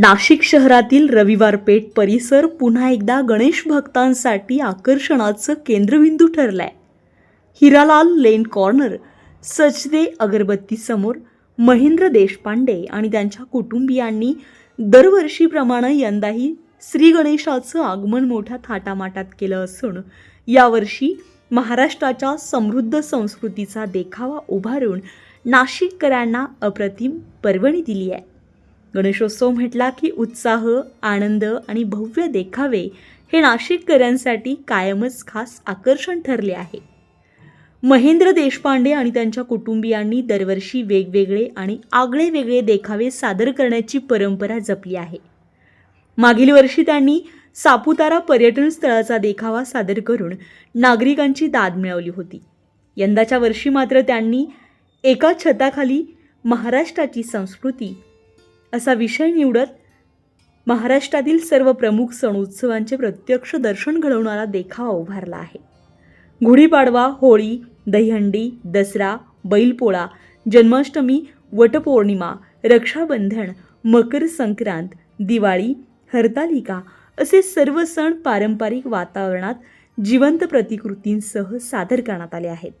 नाशिक शहरातील रविवार पेठ परिसर पुन्हा एकदा गणेश भक्तांसाठी आकर्षणाचं केंद्रबिंदू ठरलाय. हिरालाल लेन कॉर्नर सचदे अगरबत्तीसमोर महेंद्र देशपांडे आणि त्यांच्या कुटुंबियांनी दरवर्षीप्रमाणे यंदाही श्री गणेशाचं आगमन मोठ्या थाटामाटात केलं असून यावर्षी महाराष्ट्राच्या समृद्ध संस्कृतीचा देखावा उभारून नाशिककरांना अप्रतिम पर्वणी दिली आहे. गणेशोत्सव म्हटला की उत्साह आनंद आणि भव्य देखावे हे नाशिककरांसाठी कायमच खास आकर्षण ठरले आहे. महेंद्र देशपांडे आणि त्यांच्या कुटुंबियांनी दरवर्षी वेगवेगळे आणि आगळे वेगळे देखावे सादर करण्याची परंपरा जपली आहे. मागील वर्षी त्यांनी सापुतारा पर्यटन स्थळाचा देखावा सादर करून नागरिकांची दाद मिळवली होती. यंदाच्या वर्षी मात्र त्यांनी एका छताखाली महाराष्ट्राची संस्कृती असा विषय निवडत महाराष्ट्रातील सर्व प्रमुख सण उत्सवांचे प्रत्यक्ष दर्शन घडवणारा देखावा उभारला आहे. गुढीपाडवा होळी दहीहंडी दसरा बैलपोळा जन्माष्टमी वटपौर्णिमा रक्षाबंधन मकर संक्रांत दिवाळी हरतालिका असे सर्व सण पारंपरिक वातावरणात जिवंत प्रतिकृतींसह सादर करण्यात आले आहेत.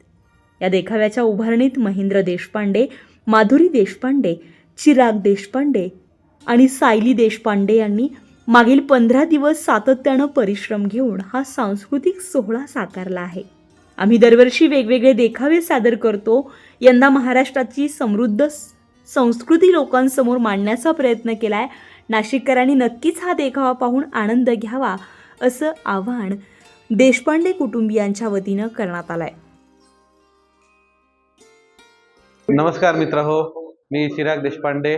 या देखाव्याच्या उभारणीत महेंद्र देशपांडे माधुरी देशपांडे चिराग देशपांडे आणि सायली देशपांडे यांनी मागील पंधरा दिवस सातत्यानं परिश्रम घेऊन हा सांस्कृतिक सोहळा साकारला आहे. आम्ही दरवर्षी वेगवेगळे देखावे सादर करतो यंदा महाराष्ट्राची समृद्ध संस्कृती लोकांसमोर मांडण्याचा प्रयत्न केला आहे नाशिककरांनी नक्कीच हा देखावा पाहून आनंद घ्यावा असं आवाहन देशपांडे कुटुंबियांच्या वतीनं करण्यात आलंय. नमस्कार मित्र हो मी चिराग देशपांडे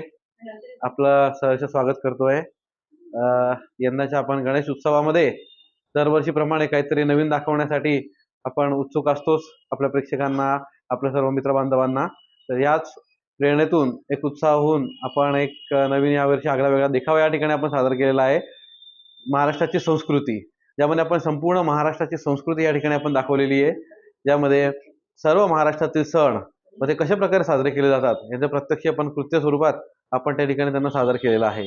आपलं सहर्ष स्वागत करतोय. यंदाच्या आपण गणेश उत्सवामध्ये दरवर्षीप्रमाणे काहीतरी नवीन दाखवण्यासाठी आपण उत्सुक असतोच आपल्या प्रेक्षकांना आपल्या सर्व मित्रबांधवांना. तर याच प्रेरणेतून एक उत्साह होऊन आपण एक नवीन यावर्षी आगळा वेगळा देखावा या ठिकाणी आपण सादर केलेला आहे. महाराष्ट्राची संस्कृती. ज्यामध्ये आपण संपूर्ण महाराष्ट्राची संस्कृती या ठिकाणी आपण दाखवलेली आहे. ज्यामध्ये सर्व महाराष्ट्रातील सण मग ते कशा प्रकारे साजरे केले जातात? याचं प्रत्यक्ष आपण कृत्य स्वरूपात आपण त्या ठिकाणी त्यांना सादर केलेलं आहे.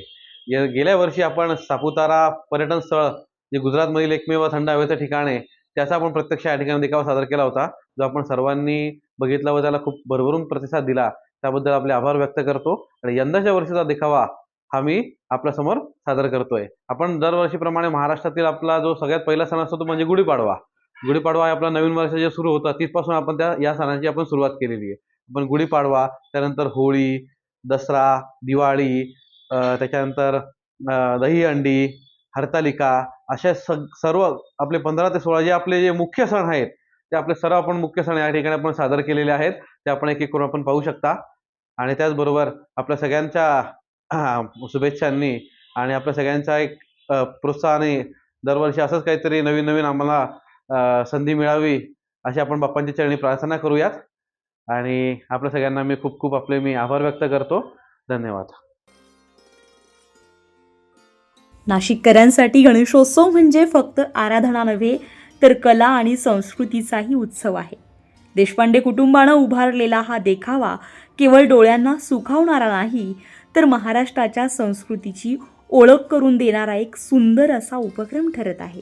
गेल्या वर्षी आपण सापुतारा पर्यटन स्थळ जे गुजरातमधील एकमेव थंड हवेचं ठिकाण आहे त्याचा आपण प्रत्यक्ष या ठिकाणी देखावा सादर केला होता जो आपण सर्वांनी बघितला व त्याला खूप भरभरून प्रतिसाद दिला. त्याबद्दल आपले आभार व्यक्त करतो आणि यंदाच्या वर्षीचा देखावा हा मी आपल्यासमोर सादर करतोय. आपण दरवर्षीप्रमाणे महाराष्ट्रातील आपला जो सगळ्यात पहिला सण असतो तो म्हणजे गुढीपाडवा. गुढीपाडवा आपला नवीन वर्ष जे सुरू होतं तिथपासून आपण त्या या सणांची आपण सुरुवात केलेली आहे. आपण गुढीपाडवा त्यानंतर होळी दसरा दिवाळी त्याच्यानंतर दहीहंडी हरतालिका अशा सग सर्व आपले पंधरा ते सोळा जे आपले जे मुख्य सण आहेत ते आपले सर्व आपण मुख्य सण या ठिकाणी आपण सादर केलेले आहेत ते आपण एक एक करून आपण पाहू शकता. आणि त्याचबरोबर आपल्या सगळ्यांच्या शुभेच्छांनी आणि आपल्या सगळ्यांचा एक अं, प्रोत्साहाने दरवर्षी असंच काहीतरी नवीन नवीन आम्हाला संधी मिळावी अशी आपण बाप्पांच्या चरणी प्रार्थना करूयात. आणि आपल्या सगळ्यांना मी खूप खूप आपले मी आभार व्यक्त करतो. धन्यवाद. नाशिककरांसाठी गणेशोत्सव म्हणजे फक्त आराधना नव्हे तर कला आणि संस्कृतीचाही उत्सव आहे. देशपांडे कुटुंबानं उभारलेला हा देखावा केवळ डोळ्यांना सुखावणारा नाही तर महाराष्ट्राच्या संस्कृतीची ओळख करून देणारा एक सुंदर असा उपक्रम ठरत आहे.